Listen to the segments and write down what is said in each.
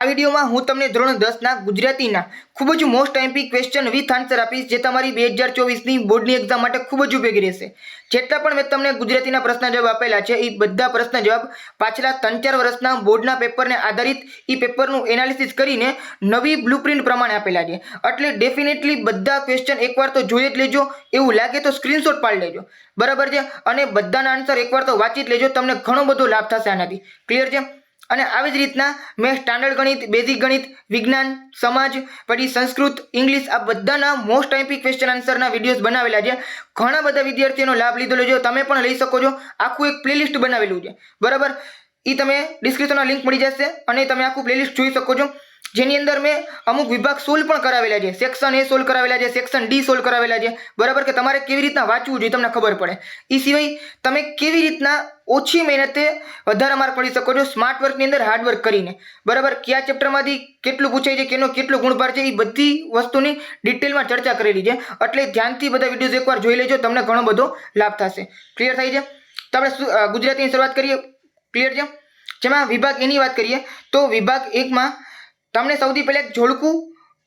આ વિડીયોમાં હું તમને ધોરણ દસના ગુજરાતીના ખૂબ જ most IMP question with answer આપીશ, જે તમારી બે હજાર ચોવીસની બોર્ડની એક્ઝામ માટે ખૂબ જ ઉપયોગી રહેશે. જેટલા પણ મેં તમને ગુજરાતીના પ્રશ્ન જવાબ આપેલા છે, એ બધા પ્રશ્ન જવાબ પાછલા ત્રણ ચાર વર્ષના બોર્ડના પેપરને આધારિત એ પેપરનું એનાલિસિસ કરીને નવી બ્લુપ્રિન્ટ પ્રમાણે આપેલા છે. એટલે ડેફિનેટલી બધા ક્વેશ્ચન એકવાર તો જોઈ જ લેજો, એવું લાગે તો સ્ક્રીનશોટ પાડી લેજો. બરાબર છે? અને બધાના આન્સર એકવાર તો વાંચી જ લેજો, તમને ઘણો બધો લાભ થશે આનાથી. ક્લિયર છે? અને આવી જ રીતના મેં સ્ટાન્ડર્ડ ગણિત, બેઝિક ગણિત, વિજ્ઞાન, સમાજ, પછી સંસ્કૃત, ઇંગ્લિશ આ બધાના મોસ્ટ ટાઈપી ક્વેશ્ચન આન્સરના વિડીયોઝ બનાવેલા છે. ઘણા બધા વિદ્યાર્થીઓનો લાભ લીધેલો છે. તમે પણ લઈ શકો છો. આખું એક પ્લેલિસ્ટ બનાવેલું છે. બરાબર? એ તમે ડિસ્ક્રિપ્શનમાં લિંક મળી જશે અને તમે આખું પ્લેલિસ્ટ જોઈ શકો છો. જેની અંદર મેં અમુક વિભાગ સોલ્વ પણ કરાવેલા છે. સેક્શન એ સોલ્વ કરાવેલા છે સેક્શન ડી સોલ્વ કરાવેલા છે. બરાબર કે તમારે કેવી રીતના વાંચવું જોઈએ તમને ખબર પડે. એ સિવાય તમે કેવી રીતના ઓછી મહેનતે વધારે માર્ક મળી શકો છો સ્માર્ટ વર્કની અંદર હાર્ડવર્ક કરીને. બરાબર કયા ચેપ્ટરમાંથી કેટલું પૂછાય છે, કેનો કેટલો ગુણભાર છે એ બધી વસ્તુની ડિટેલમાં ચર્ચા કરેલી છે. એટલે ધ્યાનથી બધા વિડીયોઝ એકવાર જોઈ લેજો, તમને ઘણો બધો લાભ થશે. ક્લિયર થાય છે? તો આપણે ગુજરાતીની શરૂઆત કરીએ. ક્લિયર છે? જેમાં વિભાગ એની વાત કરીએ, તો વિભાગ એકમાં તમને સૌથી પહેલાં એક જોડકું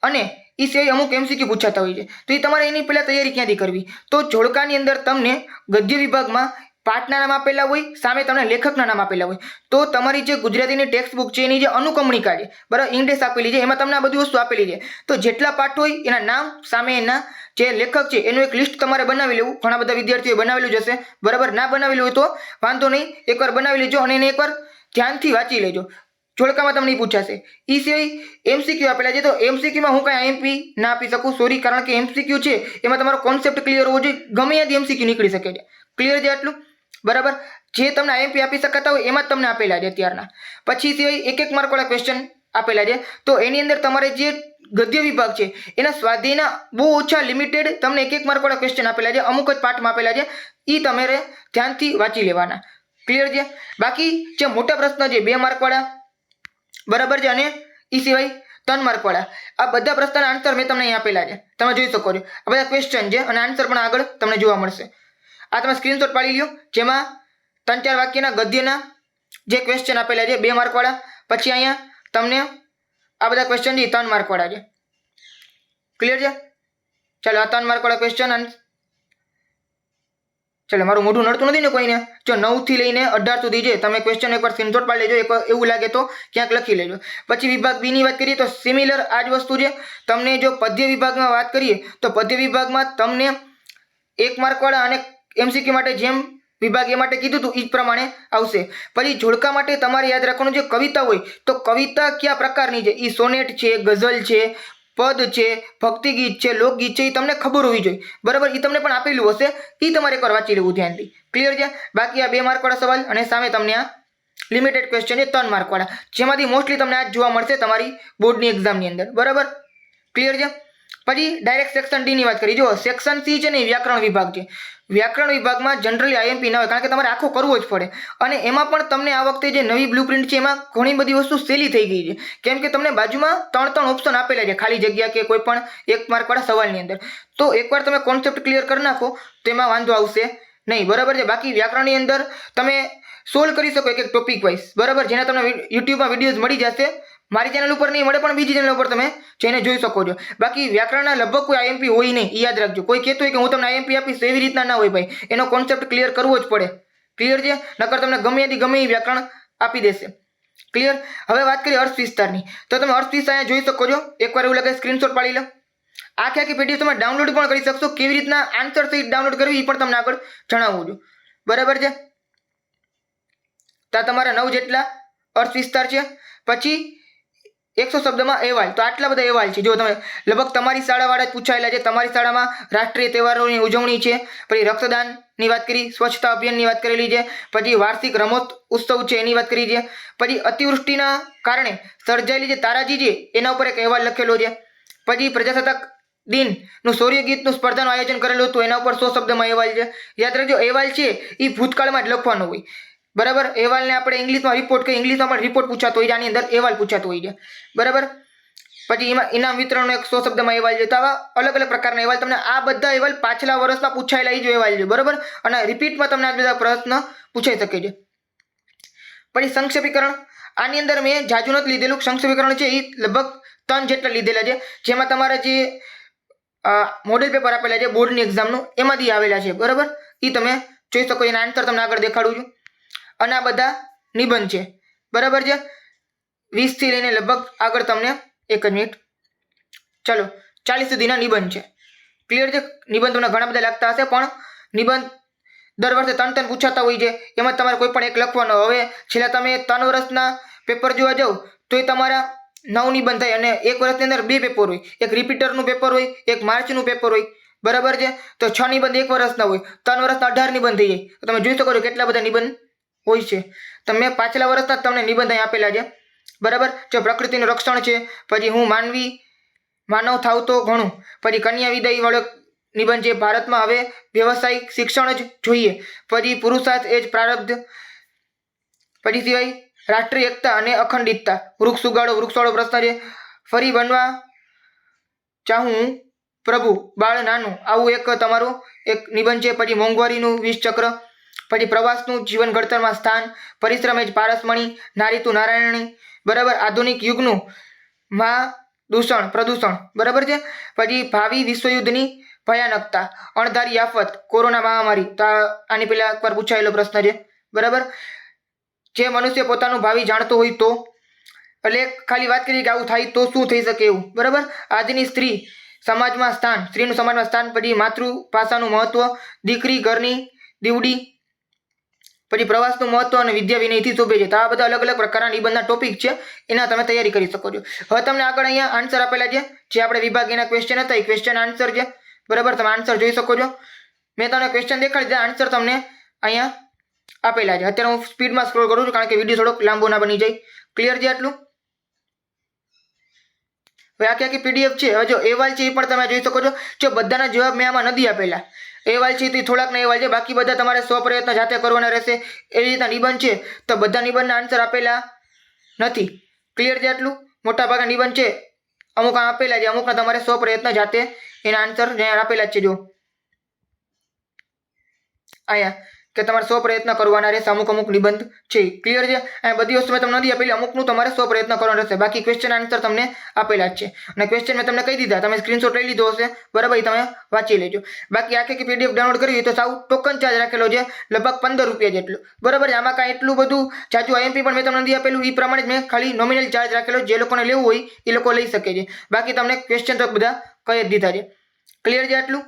અને એ સિવાય અમુક એમસીક્યુ પૂછાતા હોય છે. તો એ તમારે એની પહેલાં તૈયારી ક્યાંથી કરવી? તો જોડકાની અંદર તમને ગદ્ય વિભાગમાં પાઠના નામ આપેલા હોય, સામે તમને લેખકના નામ આપેલા હોય. તો તમારી જે ગુજરાતીની ટેક્સ્ટ બુક છે, એની જે અનુકમણિકા છે બરાબર ઇંગ્લિશ આપેલી છે, એમાં તમને આ બધી વસ્તુ આપેલી છે. તો જેટલા પાઠ હોય, એના નામ, સામે એના જે લેખક છે, એનું એક લિસ્ટ તમારે બનાવી લેવું. ઘણા બધા વિદ્યાર્થીઓએ બનાવેલું જશે બરાબર, ના બનાવેલું હોય તો વાંધો નહીં. એકવાર બનાવી લેજો અને એને એકવાર ધ્યાનથી વાંચી લેજો. જોડકામાં તમને પૂછાશે. એ સિવાય એમસીક્યુ આપેલા છે. તો એમસીક્યુમાં હું કાંઈ એમપી ના આપી શકું? સોરી કારણ કે એમસીક્યુ છે, એમાં તમારો કોન્સેપ્ટ ક્લિયર હોવો જોઈએ. ગમે ત્યાંથી એમસીક્યુ નીકળી શકે છે. ક્લિયર છે આટલું? બરાબર? જે તમને આઈએમપી આપી શકાતા હોય, એમાં જ તમને આપેલા છે અત્યારના. પછી સિવાય એક એક માર્કવાળા ક્વેશ્ચન આપેલા છે. તો એની અંદર તમારે જે ગદ્ય વિભાગ છે, એના સ્વાધ્યાયના બહુ ઓછા લિમિટેડ તમને એક એક માર્કવાળા ક્વેશ્ચન આપેલા છે. અમુક જ પાઠમાં આપેલા છે. એ તમારે ધ્યાનથી વાંચી લેવાના. ક્લિયર છે? બાકી જે મોટા પ્રશ્ન છે, બે માર્કવાળા બરાબર છે અને એ સિવાય ત્રણ માર્કવાળા આ બધા પ્રશ્નના આન્સર મેં તમને અહીંયા આપેલા છે. તમે જોઈ શકો છો. આ બધા ક્વેશ્ચન છે અને આન્સર પણ આગળ તમને જોવા મળશે. આ તમે સ્ક્રીનશોટ પાડી લ્યો. જેમાં ત્રણ ચાર વાક્યના ગદ્યના જે ક્વેશ્ચન આપેલા છે, બે માર્કવાળા પછી અહીંયા તમને આ બધા ક્વેશ્ચન છે એ ત્રણ માર્કવાળા છે. ક્લિયર છે? ચાલો, આ ત્રણ માર્કવાળા ક્વેશ્ચન ચાલો મારું મોઢું નડતું નથી ને કોઈને? જો નવથી લઈને અઢાર સુધી છે તમે ક્વેશ્ચન એકવાર સ્ક્રીનશોટ પાડી લેજો, એક એવું લાગે તો ક્યાંક લખી લેજો. પછી વિભાગ બીની વાત કરીએ તો સિમિલર આ જ વસ્તુ છે. તમને જો પદ્ય વિભાગમાં વાત કરીએ, તો પદ્ય વિભાગમાં તમને એક માર્કવાળા અને એમસીક્યુ માટે જેમ વિભાગ એ માટે કીધું હતું એ જ પ્રમાણે આવશે. પછી જોડકા માટે તમારે યાદ રાખવાનું છે, કવિતા હોય, તો કવિતા કયા પ્રકારની છે? એ સોનેટ છે, ગઝલ છે પદ છે, ભક્તિ ગીત છે લોકગીત છે એ તમને ખબર હોવી જોઈએ. બરાબર? એ તમને પણ આપેલું હશે. એ તમારે એકવાર વાંચી લેવું ધ્યાનથી. ક્લિયર છે? બાકી આ બે માર્કવાળા સવાલ અને સામે તમને આ લિમિટેડ ક્વેશ્ચન છે ત્રણ માર્કવાળા. જેમાંથી મોસ્ટલી તમને આ જોવા મળશે તમારી બોર્ડની એક્ઝામની અંદર. બરાબર? ક્લિયર છે? પછી ડાયરેક્ટ સેક્શન ડીની વાત કરી જો સેક્શન સી છે ને વ્યાકરણ વિભાગ છે. વ્યાકરણ વિભાગમાં જનરલી આઈએમપી ના હોય, કારણ કે તમારે આખો કરવો જ પડે. અને એમાં પણ તમને આ વખતે જે નવી બ્લુ છે, એમાં ઘણી બધી વસ્તુ સહેલી થઈ ગઈ છે. કેમ કે તમને બાજુમાં ત્રણ ત્રણ ઓપ્શન આપેલા છે, ખાલી જગ્યા કે કોઈ પણ એક માર્કવાળા સવાલની અંદર. તો એકવાર તમે કોન્સેપ્ટ ક્લિયર કરી નાખો તો એમાં વાંધો આવશે નહીં. બરાબર છે? બાકી વ્યાકરણની અંદર તમે સોલ્વ કરી શકો એક એક ટોપિક વાઇઝ બરાબર? જેના તમને યુટ્યુબમાં વિડીયોઝ મળી જશે. મારી ચેનલ ઉપર નહીં, મળે પણ બીજી ચેનલ ઉપર તમે જઈને જોઈ શકો છો. બાકી વ્યાકરણના લગભગ કોઈ આઈએમપી હોય નહીં યાદ રાખજો. કોઈ કહેતું હોય કે હું તમને આઈએમપી આપીશ, એવી રીતના ના હોય ભાઈ. એનો કોન્સેપ્ટ ક્લિયર કરવો જ પડે. ક્લિયર છે? નકર તમને ગમે એથી ગમે એ વ્યાકરણ આપી દેશે. ક્લિયર હવે વાત કરીએ અર્થ વિસ્તારની. તો તમે અર્થ વિસ્તાર જોઈ શકો છો. એકવાર એવું લાગે સ્ક્રીનશોટ પાડી લો. આખી આખી પીડીએફ તમે ડાઉનલોડ પણ કરી શકશો. કેવી રીતના આન્સર સહિત ડાઉનલોડ કરવી એ પણ તમને આગળ જણાવું છું. બરાબર છે? ત્યાં તમારા નવ જેટલા અર્થ વિસ્તાર છે. પછી એકસો શબ્દમાં અહેવાલ. તો આટલા બધા અહેવાલ છે. જો તમે લગભગ તમારી શાળાવાળા જ પૂછાયેલા છે. તમારી શાળામાં રાષ્ટ્રીય તહેવારોની ઉજવણી છે. પછી રક્તદાનની વાત કરી, સ્વચ્છતા અભિયાનની વાત કરેલી છે. પછી વાર્ષિક રમત ઉત્સવ છે એની વાત કરી છે. પછી અતિવૃષ્ટિના કારણે સર્જાયેલી જે તારાજી છે, એના ઉપર એક અહેવાલ લખેલો છે. પછી પ્રજાસત્તાક દિનનું શૌર્ય ગીતનું સ્પર્ધાનું આયોજન કરેલું હતું. એના ઉપર સો શબ્દમાં અહેવાલ છે. યાદ રાખજો, અહેવાલ છે એ ભૂતકાળમાં જ લખવાનો હોય. બરાબર? અહેવાલને આપણે ઇંગ્લિશમાં રિપોર્ટ કે ઇંગ્લિશમાં પણ રિપોર્ટ પૂછાતો હોય છે. આની અંદર અહેવાલ પૂછાતો હોય છે. બરાબર? પછી એમાં ઇનામ વિતરણનો એક સો શબ્દમાં અહેવાલ છે. તો આવા અલગ અલગ પ્રકારના અહેવાલ. તમને આ બધા અહેવાલ પાછલા વર્ષમાં પૂછાયેલા એ જ અહેવાલ છે. બરાબર? અને રિપીટમાં તમને આ બધા પ્રશ્ન પૂછાઈ શકે છે. પછી સંક્ષેપીકરણ. આની અંદર મેં જાજુ નથી લીધેલું. સંક્ષેપીકરણ છે એ લગભગ ત્રણ જેટલા લીધેલા છે. જેમાં તમારા જે મોડેલ પેપર આપેલા છે બોર્ડની એક્ઝામનું એમાંથી આવેલા છે. બરાબર? એ તમે જોઈ શકો એના આન્સર તમને આગળ દેખાડું છું. અને આ બધા નિબંધ છે. બરાબર છે? વીસથી લઈને લગભગ આગળ તમને એક જ મિનિટ. ચલો, ચાલીસ સુધીના નિબંધ છે. ક્લિયર છે? નિબંધ તમને ઘણા બધા લાગતા હશે, પણ નિબંધ દર વર્ષે ત્રણ ત્રણ પૂછાતા હોય છે. એમાં તમારે કોઈ પણ એક લખવાનો. હવે છેલ્લા તમે ત્રણ વર્ષના પેપર જોવા જાઓ તો એ તમારા નવ નિબંધ થાય અને એક વર્ષની અંદર બે પેપર હોય. એક રિપીટરનું પેપર હોય, એક માર્ચનું પેપર હોય. બરાબર છે? તો છ નિબંધ એક વર્ષના હોય. ત્રણ વર્ષના અઢાર નિબંધ થઈ જાય. તો તમે જોઈ શકો છો કેટલા બધા નિબંધ હોય છે. તમે પાછલા વર્ષના તમને નિબંધ અહીં આપેલા છે. બરાબર? જો પ્રકૃતિનું રક્ષણ છે, પછી હું માનવી, માનવ થાવ તો ઘણું. પછી કન્યા વિદાય વાળો નિબંધ છે, ભારતમાં હવે વ્યવસાયિક શિક્ષણ જ જોઈએ. પછી પુરુષાર્થ એ જ પ્રારબ્ધ. પછી સિવાય રાષ્ટ્રીય એકતા અને અખંડિતતા. વૃક્ષ ઉગાડો, વૃક્ષવાળો પ્રશ્ન છે. ફરી બનવા ચાહું પ્રભુ, બાળ, નાનું. આવું એક તમારું એક નિબંધ છે. પછી મોંઘવારીનું વીસ ચક્ર પછી પ્રવાસનું જીવન ઘડતરમાં સ્થાન, પરિશ્રમ એ જ પારસમણી નારીતું નારાયણી બરાબર? આધુનિક યુગનું માં દૂષણ, પ્રદૂષણ. બરાબર છે? પછી ભાવિ વિશ્વયુદ્ધની ભયાનકતા, અણધારી આફત, કોરોના મહામારી. તો આની પહેલા એકવાર પૂછાયેલો પ્રશ્ન છે. બરાબર? જે મનુષ્ય પોતાનું ભાવિ જાણતો હોય તો. એટલે ખાલી વાત કરીએ કે આવું થાય તો શું થઈ શકે એવું? બરાબર? આજની સ્ત્રી સમાજમાં સ્થાન, સ્ત્રીનું સમાજમાં સ્થાન, પછી માતૃભાષાનું મહત્વ, દીકરી ઘરની દીવડી પછી પ્રવાસનું મહત્વ અને વિદ્યા વિનયથી શોભે છે. તો આ બધા અલગ અલગ પ્રકારના નિબંધના ટોપિક છે. એના તમે તૈયારી કરી શકો છો. હવે તમને આગળ અહીંયા આન્સર આપેલા છે. જે આપણે વિભાગીના ક્વેશ્ચન હતા, એ ક્વેશ્ચન આન્સર છે. બરાબર? તમે આન્સર જોઈ શકો છો. મેં તમને ક્વેશ્ચન દેખાડી દીધા આન્સર તમને અહીંયા આપેલા છે. અત્યારે હું સ્પીડમાં સ્ક્રોલ કરું છું, કારણ કે વીડિયો થોડોક લાંબો ના બની જાય. ક્લિયર છે આટલું? હવે આખી આખી પીડીએફ છે. હવે જો અહેવાલ છે એ પણ તમે જોઈ શકો છો. જો બધાના જવાબ મેં આમાં નથી આપેલા. અહેવાલ છે તે થોડાક અહેવાલ છે. બાકી બધા તમારે સો પ્રયત્ન જાતે કરવાના રહેશે. એવી રીતના નિબંધ છે. તો બધા નિબંધના આન્સર આપેલા નથી. ક્લિયર છે આટલું? મોટા ભાગના નિબંધ છે. અમુક આપેલા છે. અમુકના તમારે સો પ્રયત્ન જાતે એના આન્સર આપેલા જ છે, જો. અહીંયા કે તમારે સો પ્રયત્ન કરવાના રહેશે, અમુક અમુક નિબંધ છે. ક્લિયર છે? અને બધી વસ્તુ મેં તમને નથી આપેલી, અમુકનું તમારે સો પ્રયત્ન કરવાનો રહેશે. બાકી ક્વેશ્ચન આન્સર તમને આપેલા જ છે. અને ક્વેશ્ચન મેં તમને કહી દીધા, તમે સ્ક્રીનશોટ લઈ લીધો હશે. બરાબર તમે વાંચી લેજો. બાકી આખી કે પીડીએફ ડાઉનલોડ કરવી તો સાવ ટોકન ચાર્જ રાખેલો છે, લગભગ પંદર રૂપિયા જેટલું. બરાબર, આમાં કાંઈ એટલું બધું જાજુ આઈએમપી પણ મેં તમને નથી આપેલું એ પ્રમાણે જ મેં ખાલી નોમિનલ ચાર્જ રાખેલો. જે લોકોને લેવું હોય એ લોકો લઈ શકે છે. બાકી તમને ક્વેશ્ચન તો બધા કહી જ દીધા છે. ક્લિયર છે આટલું?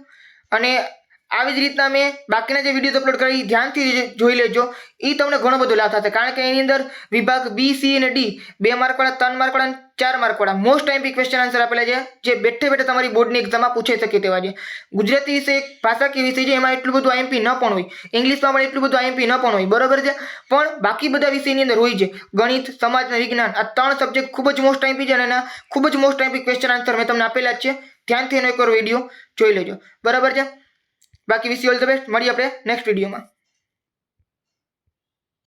અને આવી જ રીતના મેં બાકીના જે વીડિયો અપલોડ કરી, ધ્યાનથી જોઈ લેજો. એ તમને ઘણો બધો લાભ થશે. કારણ કે એની અંદર વિભાગ બી સી અને ડી બે માર્કવાળા ત્રણ માર્કવાળા અને ચાર માર્કવાળા મોસ્ટ ટાઈમ ક્વેશ્ચન આન્સર આપેલા છે, જે બેઠે બેઠે તમારી બોર્ડની એક્ઝામમાં પૂછાઈ શકે તેવા છે. ગુજરાતી વિષય એક ભાષાકીય વિષય છે, એમાં એટલું બધું આઈએમપી ન પણ હોય. ઇંગ્લિશમાં પણ એટલું બધું આઈએમપી ન પણ હોય. બરોબર છે? પણ બાકી બધા વિષયની અંદર હોય છે. ગણિત, સમાજ અને વિજ્ઞાન. આ ત્રણ સબ્જેક્ટ ખૂબ જ મોસ્ટ ટાઈમ છે અને એના ખૂબ જ મોસ્ટ ટાઈમપી ક્વેશ્ચન આન્સર મેં તમને આપેલા જ છે. ધ્યાનથી એનો એક વીડિયો જોઈ લેજો. બરાબર છે? બાકી વિશ ઓલ ધ બેસ્ટ મળીએ આપણે નેક્સ્ટ વિડીયોમાં